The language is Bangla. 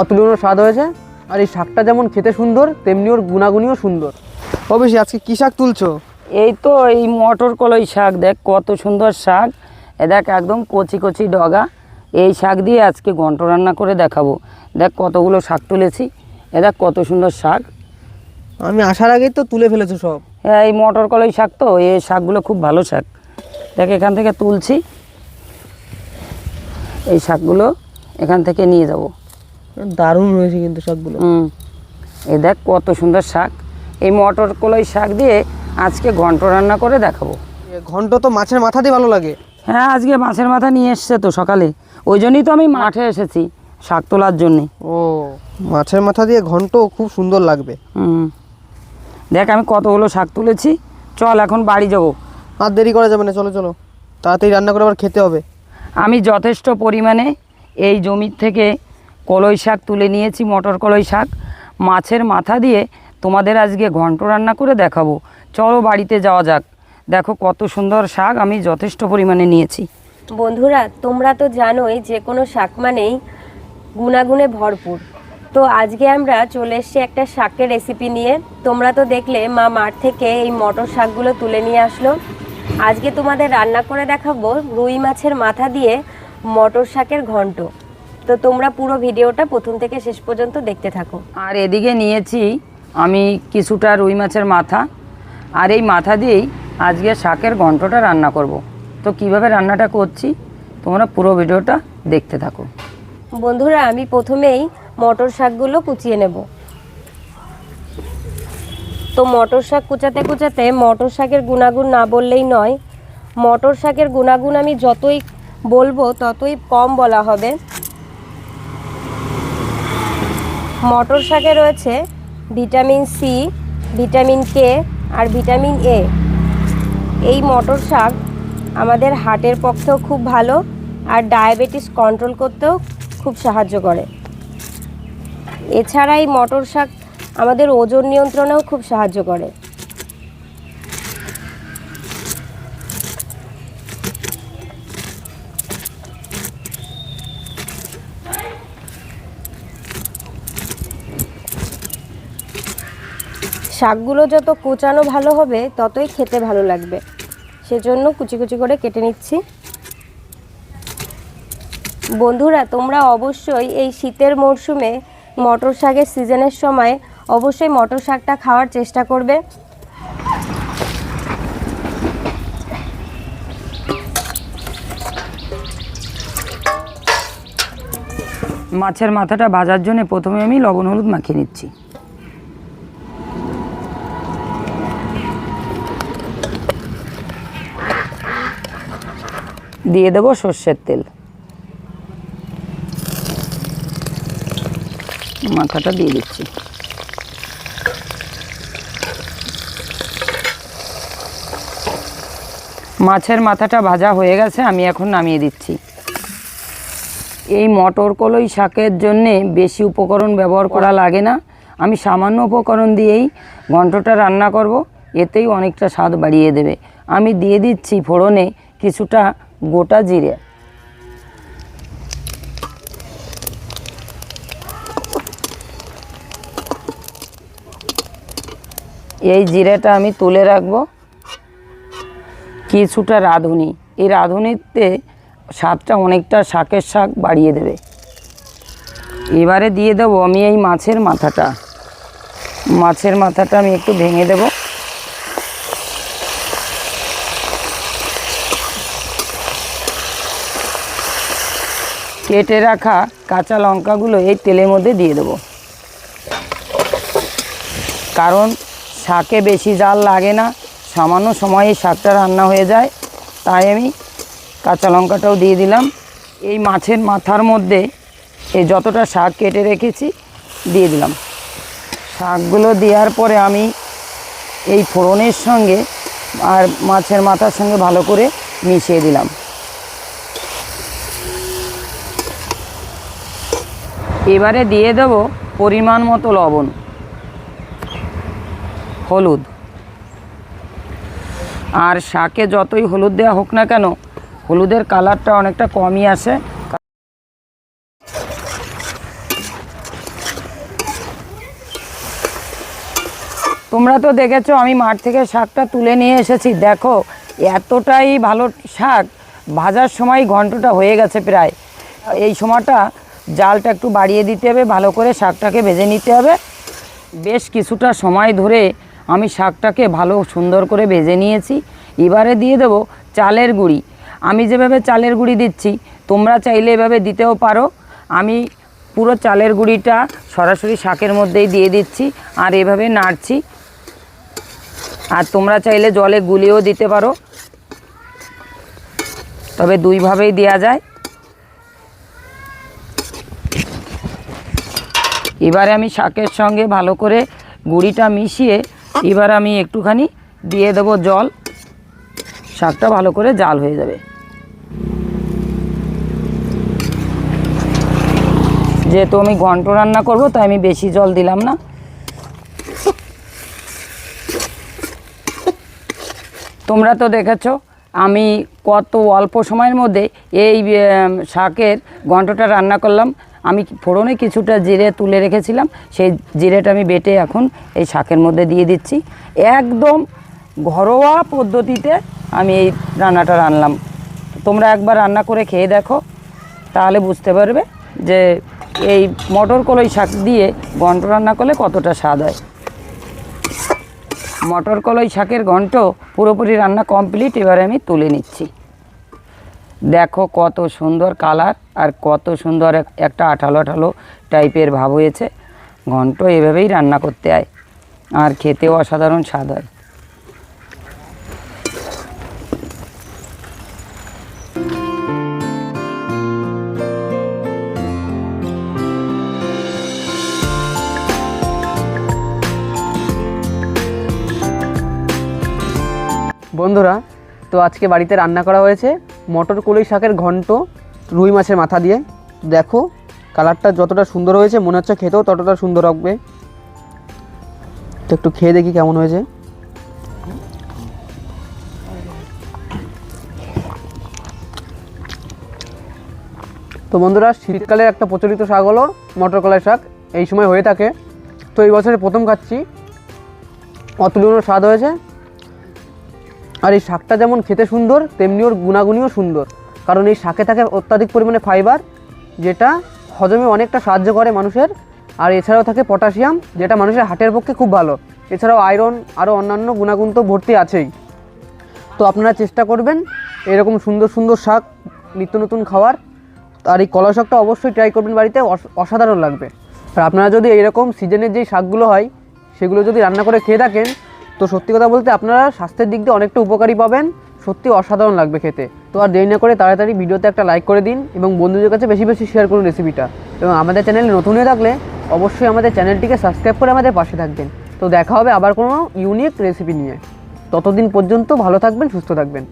অতুলনীয় স্বাদ হয়েছে? আর এই শাকটা যেমন খেতে সুন্দর তেমনি ওর গুণাগুণিও সুন্দর। অবশ্যই আজকে কী শাক তুলছো? এই তো এই মটর কলই শাক দেখ কত সুন্দর শাক। এ দেখ একদম কচি কচি ডগা। এই শাক দিয়ে আজকে ঘন্ট রান্না করে দেখাবো। দেখ কতগুলো শাক তুলেছি। এ দেখ কত সুন্দর শাক। আমি আসার আগেই তো তুলে ফেলেছো সব। হ্যাঁ এই মটর কলই শাক তো এই শাকগুলো খুব ভালো শাক। দেখ এখান থেকে তুলছি। এই শাকগুলো এখান থেকে নিয়ে যাব। দারুণ হয়েছে কিন্তু শাকগুলো। হুম। এই দেখ কত সুন্দর শাক। এই মটর কলই শাক দিয়ে আজকে ঘন্ট রান্না করে দেখাবো। এ ঘন্ট তো মাছের মাথা দিয়ে ভালো লাগে। হ্যাঁ আজকে মাছের মাথা নিয়ে এসছে তো সকালে। ওই জন্যই তো আমি মাঠে এসেছি শাক তোলার জন্যে। ও মাছের মাথা দিয়ে ঘন্ট খুব সুন্দর লাগবে। হুম। দেখ আমি কতগুলো শাক তুলেছি। চল এখন বাড়ি যাব। আর দেরি করা যাবে না চলো চলো। তাড়াতাড়ি রান্না করে আবার খেতে হবে। আমি যথেষ্ট পরিমাণে এই জমির থেকে কলই শাক তুলে নিয়েছি, মটর কলই শাক। মাছের মাথা দিয়ে তোমাদের আজকে ঘন্ট রান্না করে দেখাবো। চলো বাড়িতে যাওয়া যাক। দেখো কত সুন্দর শাক আমি যথেষ্ট পরিমাণে নিয়েছি। বন্ধুরা, তোমরা তো জানোই যে কোনো শাক মানেই গুণাগুণে ভরপুর। তো আজকে আমরা চলে এসেছি একটা শাকের রেসিপি নিয়ে। তোমরা তো দেখলে মা মাঠ থেকে এই মটর শাকগুলো তুলে নিয়ে আসলো। আজকে তোমাদের রান্না করে দেখাবো রুই মাছের মাথা দিয়ে মটর শাকের ঘন্ট। তো তোমরা পুরো ভিডিওটা প্রথম থেকে শেষ পর্যন্ত দেখতে থাকো। আর এদিকে নিয়েছি আমি কিছুটা রুই মাছের মাথা। আর এই মাথা দিয়েই আজকে শাকের ঘন্টটা রান্না করব। তো কীভাবে রান্নাটা করছি তোমরা পুরো ভিডিওটা দেখতে থাকো। বন্ধুরা আমি প্রথমেই মটর শাকগুলো কুচিয়ে নেব। তো মটর শাক কুচাতে কুচাতে মটর শাকের গুণাগুণ না বললেই নয়। মটর শাকের গুণাগুণ আমি যতই বলব ততই কম বলা হবে। মটর শাকে রয়েছে ভিটামিন সি ভিটামিন কে আর ভিটামিন এ এই মটর শাক আমাদের হার্টের পক্ষেও খুব ভালো আর ডায়াবেটিস কন্ট্রোল করতেও খুব সাহায্য করে। এছাড়া এই মটর শাক আমাদের ওজন নিয়ন্ত্রণেও খুব সাহায্য করে। শাকগুলো যত কোচানো ভালো হবে, ততই খেতে ভালো লাগবে। সেজন্য কুচি কুচি করে কেটে নিচ্ছি। বন্ধুরা, তোমরা অবশ্যই এই শীতের মরশুমে মটর শাকের সিজনের সময় অবশ্যই মটর শাকটা খাওয়ার চেষ্টা করবে। মাছের মাথাটা ভাজার জন্য প্রথমে আমি লবণ হলুদ মাখিয়ে নিচ্ছি। দিয়ে দেবো সর্ষের তেল। মাথাটা দিয়ে দিচ্ছি। মাছের মাথাটা ভাজা হয়ে গেছে, আমি এখন নামিয়ে দিচ্ছি। এই মটর কলই শাকের জন্যে বেশি উপকরণ ব্যবহার করা লাগে না। আমি সামান্য উপকরণ দিয়েই ঘন্টটা রান্না করব, এতেই অনেকটা স্বাদ বাড়িয়ে দেবে। আমি দিয়ে দিচ্ছি ফোড়নে কিছুটা গোটা জিরে। এই জিরেটা আমি তুলে রাখব। কিছুটা রাঁধুনি। এই রাঁধুনিতে স্বাদটা অনেকটা শাকের শাক বাড়িয়ে দেবে। এবারে দিয়ে দেবো আমি এই মাছের মাথাটা। মাছের মাথাটা আমি একটু ভেঙে দেব। কেটে রাখা কাঁচা লঙ্কাগুলো এই তেলের মধ্যে দিয়ে দেবো। কারণ শাকে বেশি জাল লাগে না, সামান্য সময়ে শাকটা রান্না হয়ে যায়, তাই আমি কাঁচা লঙ্কাটাও দিয়ে দিলাম। এই মাছের মাথার মধ্যে এই যতটা শাক কেটে রেখেছি, দিয়ে দিলাম। শাকগুলো দেওয়ার পরে আমি এই ফোড়নের সঙ্গে আর মাছের মাথার সঙ্গে ভালো করে মিশিয়ে দিলাম। এবারে দিয়ে দেব পরিমাণ মতো লবণ। হলুদ। আর শাকে যতই হলুদ দেওয়া হোক না কেন, হলুদের কালারটা অনেকটা কমই আসে। তোমরা তো দেখেছ, আমি মাঠ থেকে শাকটা তুলে নিয়ে এসেছি। দেখো, এতটাই ভালো শাক, ভাজার সময় ঘন্টটা হয়ে গেছে প্রায়। এই সময়টা জালটা একটু বাড়িয়ে দিতে হবে, ভালো করে শাকটাকে ভেজে নিতে হবে। বেশ কিছুটা সময় ধরে আমি শাকটাকে ভালো সুন্দর করে ভেজে নিয়েছি। এবারে দিয়ে দেবো চালের গুঁড়ি। আমি যেভাবে চালের গুঁড়ি দিচ্ছি, তোমরা চাইলে এভাবে দিতেও পারো। আমি পুরো চালের গুঁড়িটা সরাসরি শাকের মধ্যেই দিয়ে দিচ্ছি আর এভাবে নাড়ছি। আর তোমরা চাইলে জলে গুলিয়েও দিতে পারো। তবে দুইভাবেই দেওয়া যায়। এবারে আমি শাকের সঙ্গে ভালো করে গুঁড়িটা মিশিয়ে এবার আমি একটুখানি দিয়ে দেবো জল। শাকটা ভালো করে জাল হয়ে যাবে। যেহেতু আমি ঘন্ট রান্না করব, তাই আমি বেশি জল দিলাম না। তোমরা তো দেখেছ, আমি কত অল্প সময়ের মধ্যে এই শাকের ঘন্টটা রান্না করলাম। আমি ফোড়নে কিছুটা জিরে তুলে রেখেছিলাম, সেই জিরেটা আমি বেটে এখন এই শাকের মধ্যে দিয়ে দিচ্ছি। একদম ঘরোয়া পদ্ধতিতে আমি এই রান্নাটা রান্নাম তোমরা একবার রান্না করে খেয়ে দেখো, তাহলে বুঝতে পারবে যে এই মটর কলই শাক দিয়ে ঘন্ট রান্না করলে কতটা স্বাদ হয়। মটর কলই শাকের ঘন্ট পুরোপুরি রান্না কমপ্লিট, এবারে আমি তুলে নিচ্ছি। দেখো কত সুন্দর কালার আর কত সুন্দর একটা আঠালো আঠালো টাইপের ভাব হয়েছে। ঘন্ট এভাবেই রান্না করতে হয় আর খেতেও অসাধারণ স্বাদ হয়। বন্ধুরা তো আজকে বাড়িতে রান্না করা হয়েছে মটর কলই শাকের ঘন্ট, রুই মাছের মাথা দিয়ে। দেখো, কালারটা যতটা সুন্দর হয়েছে, মনে হচ্ছে খেতেও ততটা সুন্দর হবে। তো একটু খেয়ে দেখি কেমন হয়েছে। তো বন্ধুরা, শীতকালের একটা প্রচলিত শাক হলো মটর কলাই শাক। এই সময় হয়ে থাকে। তো এই বছরে প্রথম খাচ্ছি। অতুলনীয় স্বাদ হয়েছে। আর এই শাকটা যেমন খেতে সুন্দর, তেমনি ওর গুণাগুণিও সুন্দর। কারণ এই শাকে থাকে অত্যাধিক পরিমাণে ফাইবার, যেটা হজমে অনেকটা সাহায্য করে মানুষের। আর এছাড়াও থাকে পটাশিয়াম, যেটা মানুষের হার্টের পক্ষে খুব ভালো। এছাড়াও আয়রন আরও অন্যান্য গুণাগুণ তো ভর্তি আছেই। তো আপনারা চেষ্টা করবেন এরকম সুন্দর সুন্দর শাক নিত্য নতুন খাওয়ার। আর এই কলা শাকটা অবশ্যই ট্রাই করবেন বাড়িতে, অস- অসাধারণ লাগবে। আর আপনারা যদি এরকম সিজনের যেই শাকগুলো হয়, সেগুলো যদি রান্না করে খেয়ে থাকেন তো সত্যি কথা বলতে আপনারা স্বাস্থ্যের দিক দিয়ে অনেকটা উপকারী পাবেন। সত্যি অসাধারণ লাগবে খেতে। তো আর দেরি না করে তাড়াতাড়ি ভিডিওতে একটা লাইক করে দিন এবং বন্ধুদের কাছে বেশি বেশি শেয়ার করুন রেসিপিটা এবং আমাদের চ্যানেলে নতুন হয়ে থাকলে অবশ্যই আমাদের চ্যানেলটিকে সাবস্ক্রাইব করে আমাদের পাশে থাকবেন। তো দেখা হবে আবার কোনো ইউনিক রেসিপি নিয়ে। ততদিন পর্যন্ত ভালো থাকবেন, সুস্থ থাকবেন।